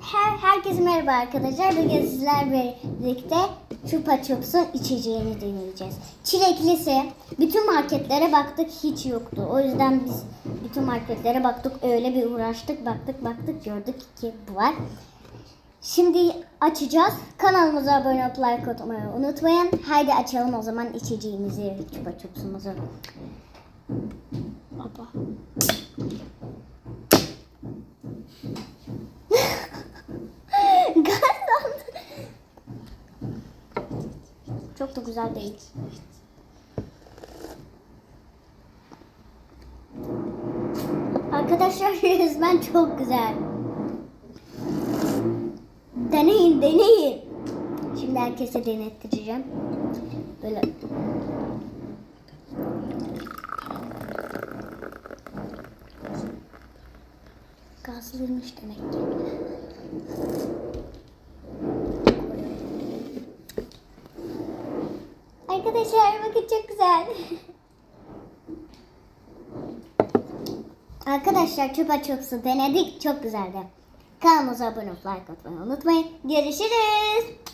Her, herkese merhaba arkadaşlar. Bugün sizlerle birlikte Chupa Chups'un içeceğini deneyeceğiz. Çileklisi. Bütün marketlere baktık hiç yoktu. O yüzden biz bütün marketlere baktık. Öyle bir uğraştık. Baktık baktık gördük ki bu var. Şimdi açacağız. Kanalımıza abone olup like atmayı unutmayın. Haydi açalım o zaman içeceğimizi. Chupa Chups'umuzu. Baba. Çok da güzel değil. Arkadaşlar resmen çok güzel. Deneyin, deneyin. Şimdi herkese denettireceğim. Böyle. Gazlıymış demek ki. Arkadaşlar bakın çok güzel. Arkadaşlar çupa çupsu denedik çok güzeldi. Kanalımıza abone olup like unutmayın. Görüşürüz.